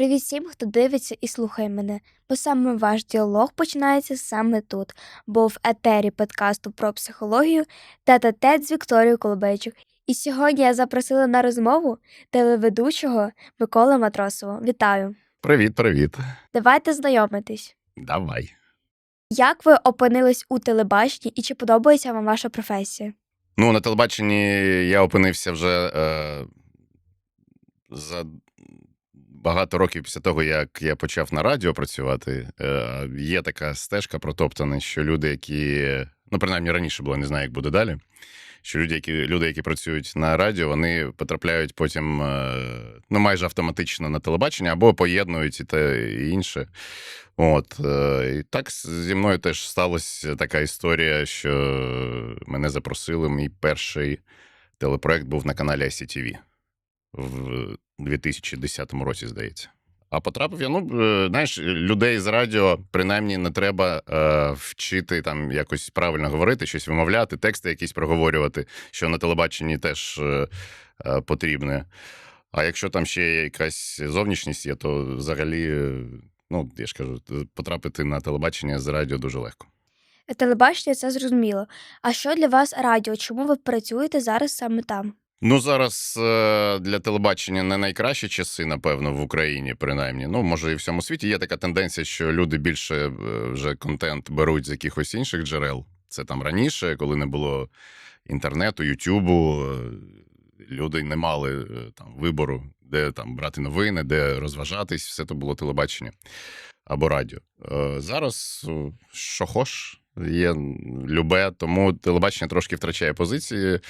Привіт всім, хто дивиться і слухає мене, бо саме ваш діалог починається саме тут, бо в етері подкасту про психологію тет-а-тет з Вікторією Колобейчук. І сьогодні я запросила на розмову телеведучого Микола Матросова. Вітаю! Привіт, привіт. Давайте знайомитись. Давай. Як ви опинились у телебаченні і чи подобається вам ваша професія? Ну, на телебаченні я опинився вже е, за багато років після того, як я почав на радіо працювати. Е, є така стежка протоптана, що люди, які. Ну, принаймні раніше було, не знаю, як буде далі. Що люди, які люди, які працюють на радіо, вони потрапляють потім е, ну, майже автоматично на телебачення або поєднують і те і інше. От е, і так зі мною теж сталася така історія, що мене запросили. Мій перший телепроект був на каналі ICTV в 2010 році, здається. А потрапив я, ну е, знаєш, людей з радіо принаймні не треба е, вчити там якось правильно говорити, щось вимовляти, тексти якісь проговорювати, що на телебаченні теж е, е, потрібне. А якщо там ще якась зовнішність є, то взагалі, е, ну я ж кажу, потрапити на телебачення з радіо дуже легко. Телебачення це зрозуміло. А що для вас радіо? Чому ви працюєте зараз саме там? Ну, зараз е, для телебачення не найкращі часи, напевно, в Україні, принаймні. Ну, може, і в всьому світі є така тенденція, що люди більше е, вже контент беруть з якихось інших джерел. Це там раніше, коли не було інтернету, Ютубу. е, Люди не мали там вибору, де там брати новини, де розважатись, все то було телебачення або радіо. Зараз що хош, є любе, тому телебачення трошки втрачає позиції.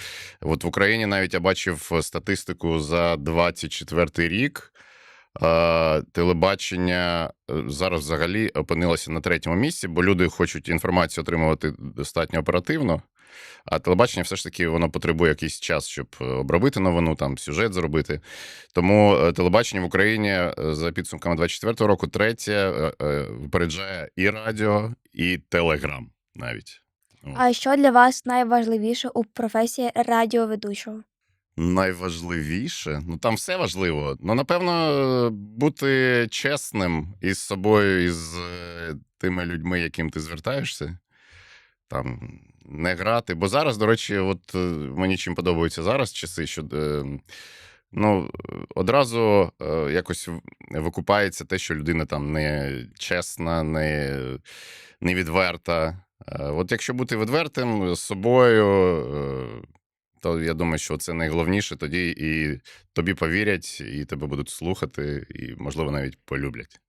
От в Україні навіть я бачив статистику за 24 рік. Телебачення е, зараз взагалі опинилося на третьому місці, бо люди хочуть інформацію отримувати достатньо оперативно. А телебачення все ж таки воно потребує якийсь час, щоб е, обробити новину, там сюжет зробити. Тому е, телебачення в Україні за підсумками 24-го року третє випереджає і радіо, і телеграм навіть. А що для вас найважливіше у професії радіоведучого? Найважливіше, ну там все важливо. Ну, напевно, бути чесним із собою, із е, тими людьми, яким ти звертаєшся. Там не грати. Бо зараз, до речі, от е, мені чим подобаються зараз часи, що е, ну, одразу е, якось викупається те, що людина там не чесна, не, не відверта. Е, От якщо бути відвертим з собою, е, то я думаю, що це найголовніше тоді і тобі повірять, і тебе будуть слухати, і, можливо, навіть полюблять.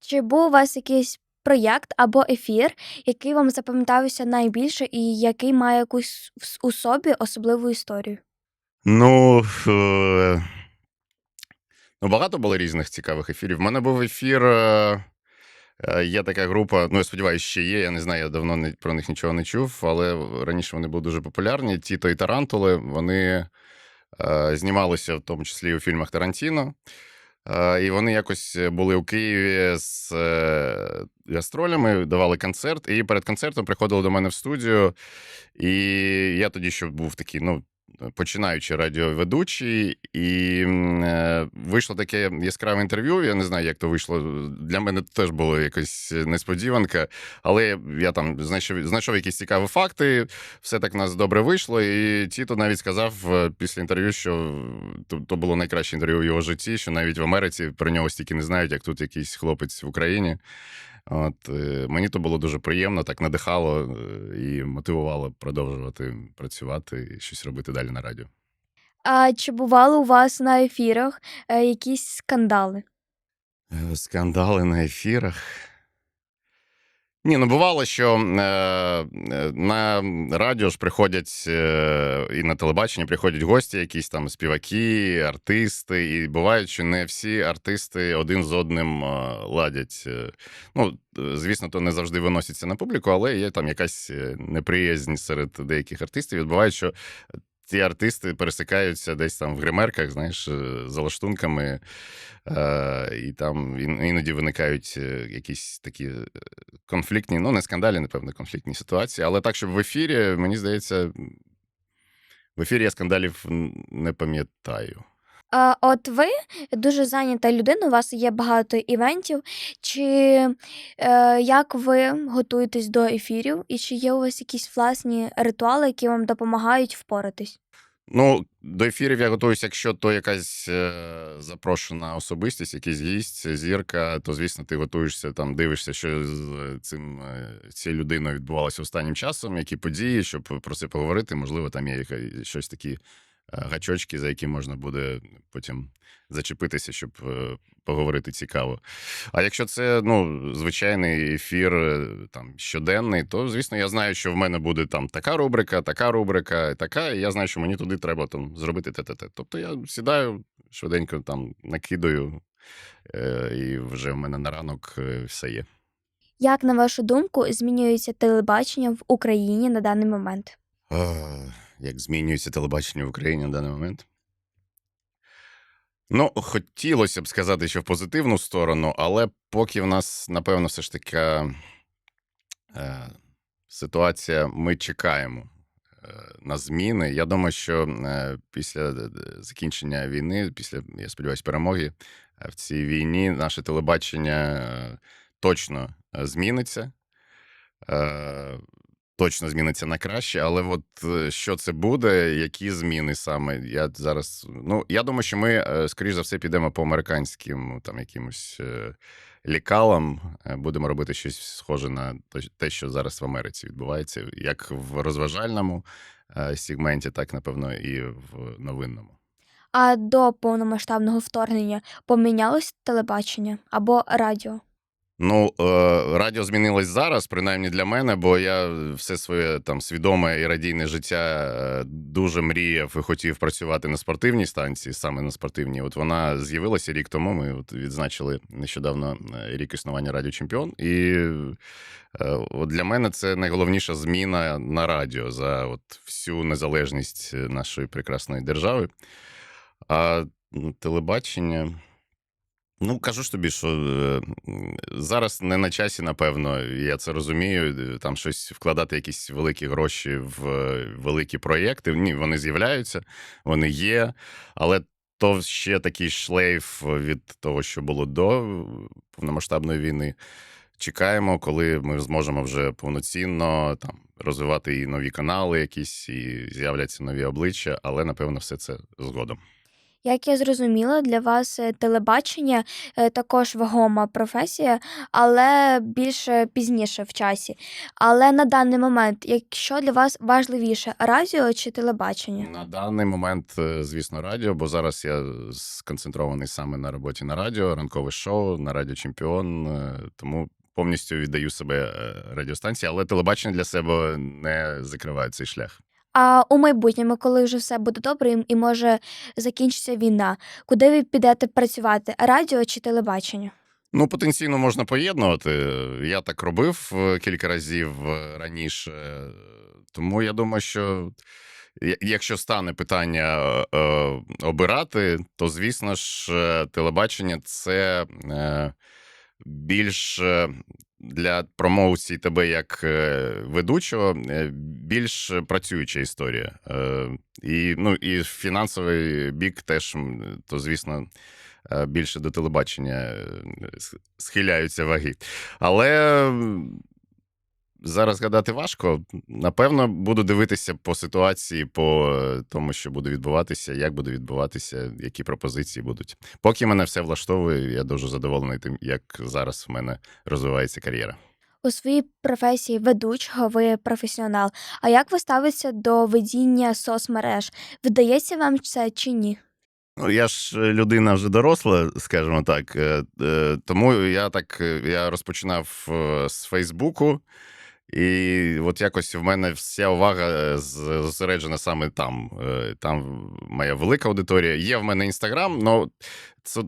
Чи був у вас якийсь проєкт або ефір, який вам запам'ятався найбільше і який має якусь у собі особливу історію? Ну, е, ну, багато було різних цікавих ефірів. У мене був ефір. е, е, Є така група, ну я сподіваюся, ще є. Я не знаю, я давно не, про них нічого не чув, але раніше вони були дуже популярні. Тіто і Тарантули, вони е, знімалися в тому числі у фільмах Тарантіно. Е, І вони якось були у Києві з е, гастролями, давали концерт, і перед концертом приходили до мене в студію. І я тоді ще був такий, ну, починаючи радіоведучий, і е, вийшло таке яскраве інтерв'ю. Я не знаю, як то вийшло. Для мене теж було якась несподіванка, але я там знайшов, знайшов якісь цікаві факти. Все так в нас добре вийшло. І Тіто навіть сказав е, після інтерв'ю, що то було найкраще інтерв'ю в його житті, що навіть в Америці про нього стільки не знають, як тут якийсь хлопець в Україні. От е, мені то було дуже приємно, так надихало е, і мотивувало продовжувати працювати і щось робити далі на радіо. А чи бували у вас на ефірах е, якісь скандали? Скандали на ефірах. Ні, ну бувало, що е, е, на радіо ж приходять е, і на телебаченні приходять гості, якісь там співаки, артисти. І бувають, що не всі артисти один з одним е, ладять. Е, Ну, звісно, то не завжди виноситься на публіку, але є там якась е, неприязнь серед деяких артистів. Відбуває, що ці артисти пересикаються десь там в гримерках, знаєш, е, за лаштунками. Е, і там іноді виникають е, якісь такі е, конфліктні, ну не скандалі, напевно, конфліктні ситуації. Але так, щоб в ефірі, мені здається, в ефірі я скандалів не пам'ятаю. А, от ви дуже зайнята людина, у вас є багато івентів. Чи е, як ви готуєтесь до ефірів, і чи є у вас якісь власні ритуали, які вам допомагають впоратись? Ну, до ефірів я готуюся, якщо то якась е, запрошена особистість, якийсь гість, зірка, то звісно, ти готуєшся там, дивишся, що з цим е, цією людиною відбувалося останнім часом, які події, щоб про це поговорити. Можливо, там є щось такі гачочки, за які можна буде потім зачепитися, щоб е, поговорити цікаво. А якщо це ну, звичайний ефір е, там щоденний, то звісно я знаю, що в мене буде там така рубрика, така рубрика, така, і я знаю, що мені туди треба там зробити те-те-те. Тобто я сідаю швиденько там накидаю, е, і вже в мене на ранок е, все є. Як, на вашу думку, змінюється телебачення в Україні на даний момент? Як змінюється телебачення в Україні на даний момент? Ну, хотілося б сказати, що в позитивну сторону, але поки в нас, напевно, все ж така е, ситуація, ми чекаємо е, на зміни. Я думаю, що е, після е, закінчення війни, після, я сподіваюся, перемоги е, в цій війні, наше телебачення е, точно е, зміниться. Е, точно зміниться на краще, але от е, що це буде, які зміни саме? Я зараз. Ну, я думаю, що ми, е, скоріш за все, підемо по американським там якимось е, лікалам, будемо робити щось схоже на те, що зараз в Америці відбувається, як в розважальному сегменті, так, напевно, і в новинному. А до повномасштабного вторгнення помінялось телебачення або радіо? Ну, е, радіо змінилось зараз, принаймні для мене, бо я все своє там свідоме і радійне життя е, дуже мріяв і хотів працювати на спортивній станції, саме на спортивній. От вона з'явилася рік тому. Ми от відзначили нещодавно е, рік існування Радіо Чемпіон. І от для мене це найголовніша зміна на радіо за от всю незалежність нашої прекрасної держави. А телебачення. Ну, кажу ж тобі, що е, зараз не на часі, напевно, я це розумію. е, Там щось вкладати якісь великі гроші в е, великі проєкти. Ні, вони з'являються, вони є, але то ще такий шлейф від того, що було до повномасштабної війни. Чекаємо, коли ми зможемо вже повноцінно там розвивати і нові канали, якісь, і з'являться нові обличчя, але напевно все це згодом. Як я зрозуміла, для вас е, телебачення е, також вагома професія, але більше пізніше в часі. Але на даний момент, якщо для вас важливіше радіо чи телебачення? На даний момент, е, звісно, радіо, бо зараз я сконцентрований саме на роботі на радіо, ранкове шоу, на радіо Чемпіон. Тому повністю віддаю себе радіостанції, але телебачення для себе не закриває цей шлях. А у майбутньому, коли вже все буде добре і- може закінчиться війна, куди ви підете працювати? Радіо чи телебачення? Ну, потенційно можна поєднувати. Я так робив е, кілька разів е, раніше. Тому я думаю, що якщо стане питання е, обирати, то звісно ж, телебачення це більш для промоції тебе як е, ведучого, е, більш працююча історія. Е, І, ну, і фінансовий бік теж, то звісно більше до телебачення схиляються ваги. Але зараз гадати важко. Напевно, буду дивитися по ситуації, по е, тому, що буде відбуватися, як буде відбуватися, які пропозиції будуть. Поки мене все влаштовує, я дуже задоволений тим, як зараз в мене розвивається кар'єра. У своїй професії ведучого ви професіонал. А як ви ставитеся до ведіння соцмереж? Видається вам це чи ні? Ну, я ж е, людина вже доросла, скажімо так. е, Тому я так я розпочинав з Фейсбуку, і от якось в мене вся увага е, зосереджена саме там. Е, Там моя велика аудиторія. Є в мене інстаграм, але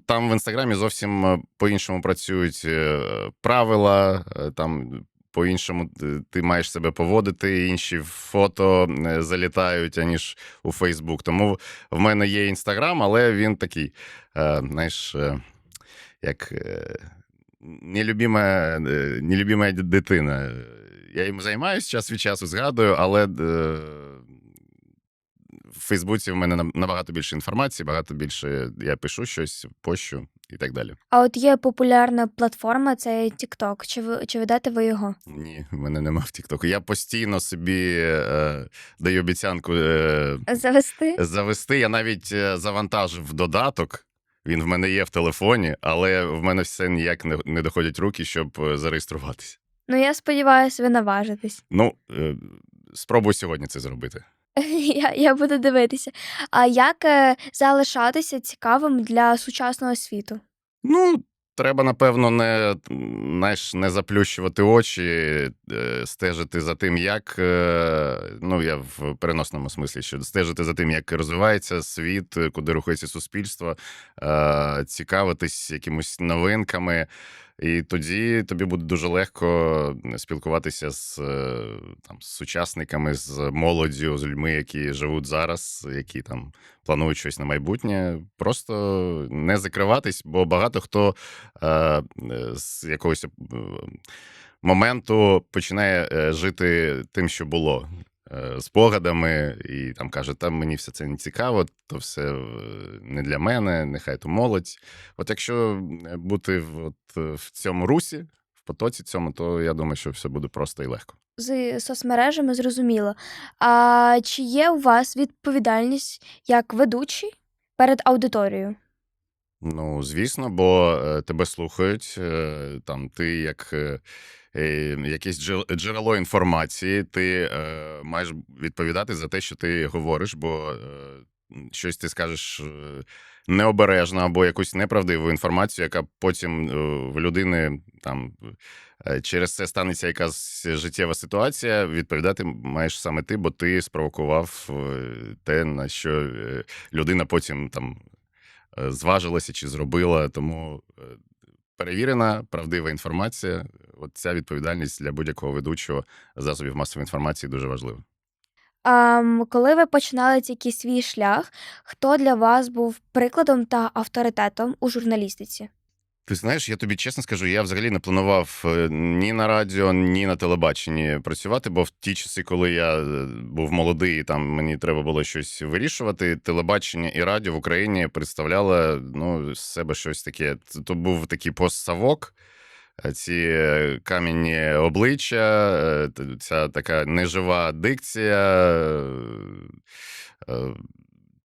там в інстаграмі зовсім е, по-іншому працюють правила, там. По-іншому ти- маєш себе поводити, інші фото залітають, аніж у Фейсбук. Тому в мене є інстаграм, але він такий, знаєш, як нелюбима, нелюбима дитина. Я їм займаюся час від часу, згадую, але е, в Фейсбуці в мене набагато більше інформації, багато більше я пишу щось, пощу і так далі. А от є популярна платформа, це TikTok. Чи ви чи ведете ви його? Ні, в мене нема в Тіктоку. Я постійно собі е, даю обіцянку е, Завести? завести. Я навіть е, завантажив додаток. Він в мене є в телефоні, але в мене все ніяк не, не доходять руки, щоб е, зареєструватися. Ну я сподіваюся, ви наважитесь. Ну, е, спробую сьогодні це зробити. Я, я буду дивитися. А як е, залишатися цікавим для сучасного світу? Ну, треба, напевно, не, знаєш, не заплющувати очі, е, стежити за тим, як. е, Ну, я в переносному смислі, що стежити за тим, як розвивається світ, куди рухається суспільство, е, цікавитись якимось новинками. І тоді тобі буде дуже легко спілкуватися з, е, там, з сучасниками, з молоддю, з людьми, які живуть зараз, які там планують щось на майбутнє. Просто не закриватись, бо багато хто е, е, з якогось моменту починає е, жити тим, що було. Е, Спогадами, і там каже, там мені все це не цікаво, то все е, не для мене, нехай то молодь. От якщо е, бути в, от, в цьому русі, в потоці цьому, то я думаю, що все буде просто і легко. З соцмережами зрозуміло. А чи є у вас відповідальність як ведучий перед аудиторією? Ну, звісно, бо тебе слухають. Там ти як якесь джерело інформації, ти е, маєш відповідати за те, що ти говориш, бо е, щось ти скажеш е, необережно або якусь неправдиву інформацію, яка потім е, в людини там. е, Через це станеться якась життєва ситуація. Відповідати маєш саме ти, бо ти спровокував е, те, на що е, людина потім там е, зважилася чи зробила. Тому е, перевірена, правдива інформація. От ця відповідальність для будь-якого ведучого засобів масової інформації дуже важлива. А, коли ви починали тільки свій шлях, хто для вас був прикладом та авторитетом у журналістиці? Ти знаєш, я тобі чесно скажу, я взагалі не планував е, ні на радіо, ні на телебаченні працювати, бо в ті часи, коли я е, був молодий, і там мені треба було щось вирішувати. Телебачення і радіо в Україні представляло ну, з себе щось таке. То був такий постсавок. е, Ці кам'яні обличчя, ця така нежива дикція,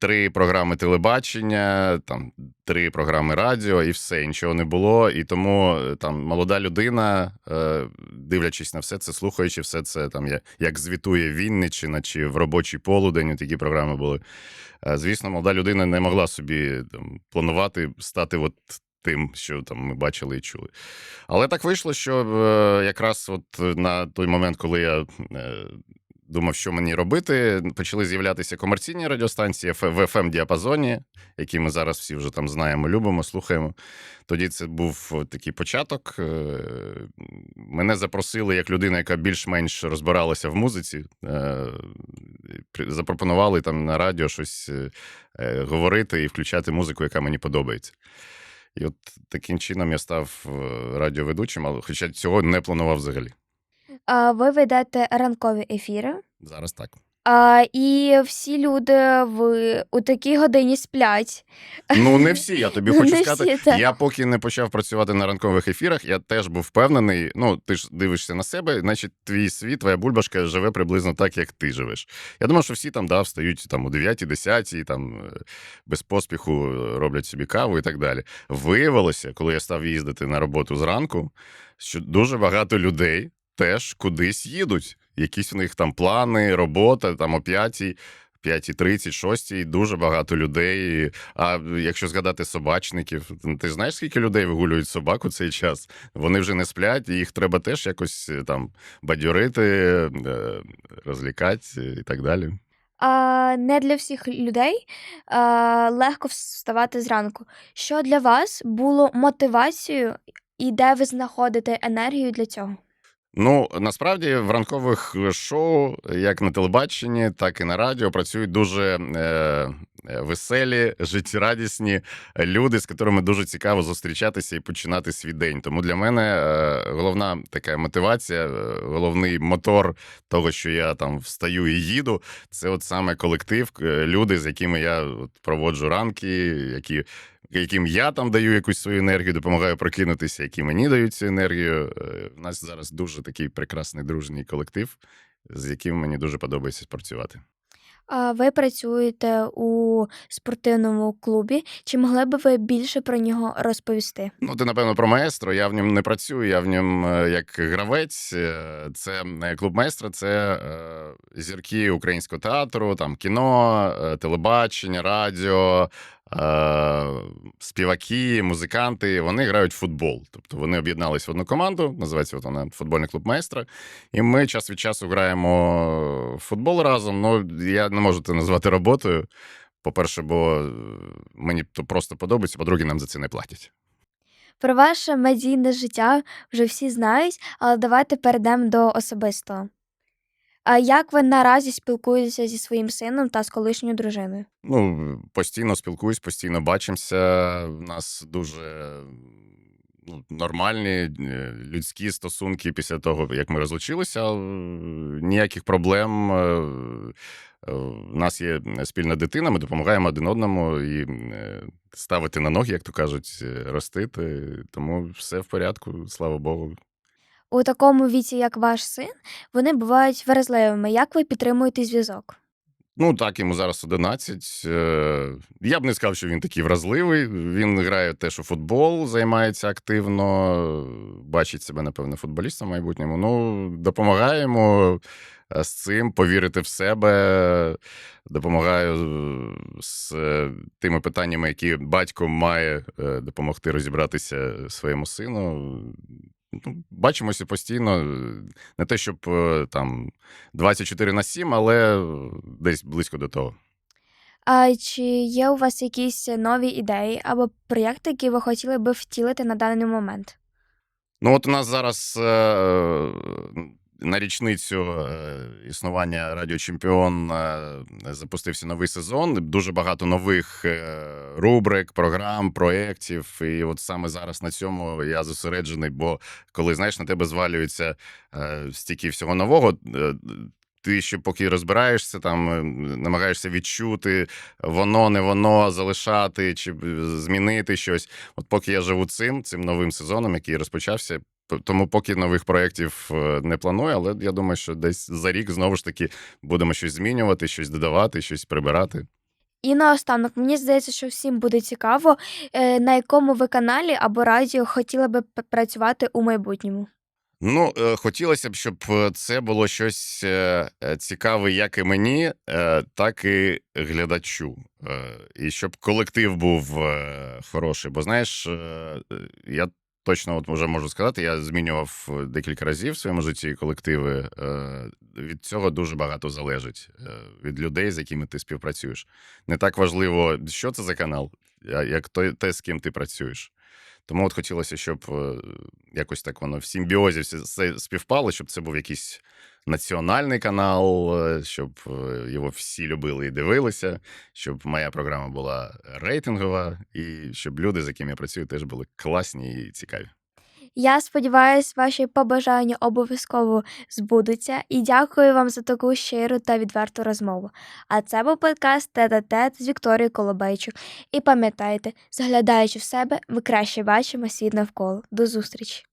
три програми телебачення, там три програми радіо, і все, нічого не було. І тому е, там молода людина, е, дивлячись на все це, слухаючи все це, там як звітує Вінниччина чи в робочий полудень, такі програми були. Е, Звісно, молода людина не могла собі там, планувати стати от тим, що там ми бачили і чули. Але так вийшло, що е, якраз от на той момент, коли я. е, Думав, що мені робити. Почали з'являтися комерційні радіостанції в fm діапазоні які ми зараз всі вже там знаємо, любимо, слухаємо. Тоді це був такий початок. Е, Мене запросили як людина, яка більш-менш розбиралася в музиці. е, Запропонували там на радіо щось е, е, говорити і включати музику, яка мені подобається. І от таким чином я став е, радіоведучим, але хоча цього не планував взагалі. Ви ведете ранкові ефіри. Зараз так. А, і всі люди в у такій годині сплять. Ну, не всі, я тобі хочу не сказати. всі, я поки не почав працювати на ранкових ефірах, я теж був впевнений. Ну, ти ж дивишся на себе, значить, твій світ, твоя бульбашка живе приблизно так, як ти живеш. Я думав, що всі там да, встають там, о 9 10 там е, без поспіху е, роблять собі каву і так далі. Виявилося, коли я став їздити на роботу зранку, що дуже багато людей теж кудись їдуть. Якісь у них там плани, робота там о 5 5.30, 6, дуже багато людей. А якщо згадати собачників, ти знаєш, скільки людей вигулюють собак у цей час? Вони вже не сплять, їх треба теж якось е, там бадьорити, е, розлікати і так далі. А, не для всіх людей а, легко вставати зранку. Що для вас було мотивацією і де ви знаходите енергію для цього? Ну, насправді в ранкових шоу, як на телебаченні, так і на радіо, працюють дуже е, е, веселі, життєрадісні люди, з якими дуже цікаво зустрічатися і починати свій день. Тому для мене е, головна така мотивація, е, головний мотор того, що я там встаю і їду, це от саме колектив, люди, з якими я проводжу ранки, які яким я там даю якусь свою енергію, допомагаю прокинутися, які мені дають цю енергію. Е, У нас зараз дуже такий прекрасний дружній колектив, з яким мені дуже подобається працювати. А ви працюєте у спортивному клубі. Чи могли б ви більше про нього розповісти? Ну, ти, напевно, про маестро. Я в ньому не працюю, я в ньому е, як гравець. Е, Це е, клуб маестро, це е, зірки українського театру, там кіно, е, телебачення, радіо. Е, Співаки, музиканти, вони грають в футбол. Тобто вони об'єднались в одну команду, називається от вона футбольний клуб маестро. І ми час від часу граємо в футбол разом. Ну, я не можу це назвати роботою. По-перше, бо е, мені то просто подобається, по-друге, нам за це не платять. Про ваше медійне життя вже всі знають, але давайте перейдемо до особистого. А як ви наразі спілкуєтеся зі своїм сином та з колишньою дружиною? Ну, постійно спілкуюсь, постійно бачимося. У нас дуже ну, нормальні е, людські стосунки після того, як ми розлучилися. Е, Ніяких проблем. Е, е, У нас є спільна дитина, ми допомагаємо один одному і ставити на ноги, як то кажуть, ростити. Тому все в порядку, слава Богу. У такому віці, як ваш син, вони бувають вразливими. Як ви підтримуєте зв'язок? Ну, так, йому зараз 11. Е, Я б не сказав, що він такий вразливий. Він грає теж у футбол, займається активно, бачить себе, напевно, футболістом майбутньому. Ну, допомагаємо е, з цим повірити в себе. Допомагаю е, з тими питаннями, які батько має допомогти розібратися своєму сину. Ну, бачимося постійно. е, Не те, щоб е, там 24 на 7, але десь близько до того. А чи є у вас якісь нові ідеї або проєкти, які ви хотіли би втілити на даний момент? Ну, от у нас зараз е, на річницю е, існування Радіо Чемпіон е, запустився новий сезон. Дуже багато нових е, рубрик, програм, проєктів. І от саме зараз на цьому я зосереджений, бо коли знаєш, на тебе звалюється стільки всього нового. Ти ще поки розбираєшся, там намагаєшся відчути воно, не воно, залишати чи змінити щось. От поки я живу цим, цим новим сезоном, який розпочався. Тому поки нових проєктів е, не планую, але я думаю, що десь за рік знову ж таки будемо щось змінювати, щось додавати, щось прибирати. І наостанок, мені здається, що всім буде цікаво, е, на якому ви каналі або радіо хотіли би працювати у майбутньому. Ну, е, хотілося б, щоб це було щось цікаве як і мені, так і глядачу. І щоб колектив був хороший. Бо знаєш, я точно от вже можу сказати, я змінював е, декілька разів в своєму житті колективи. Е, Від цього дуже багато залежить е, від людей, з якими ти співпрацюєш. Не так важливо, що це за канал, як той, те, з ким ти працюєш. Тому от хотілося, щоб е, якось так воно в симбіозі все співпало, щоб це був якийсь національний канал, е, щоб е, його всі любили і дивилися, щоб моя програма була рейтингова, і щоб люди, з якими я працюю, теж були класні і цікаві. Я сподіваюся, ваші побажання обов'язково збудуться і дякую вам за таку щиру та відверту розмову. А це був подкаст Тет-а-тет з Вікторією Колобейчук. І пам'ятайте, заглядаючи в себе, ми краще бачимо світ навколо. До зустрічі!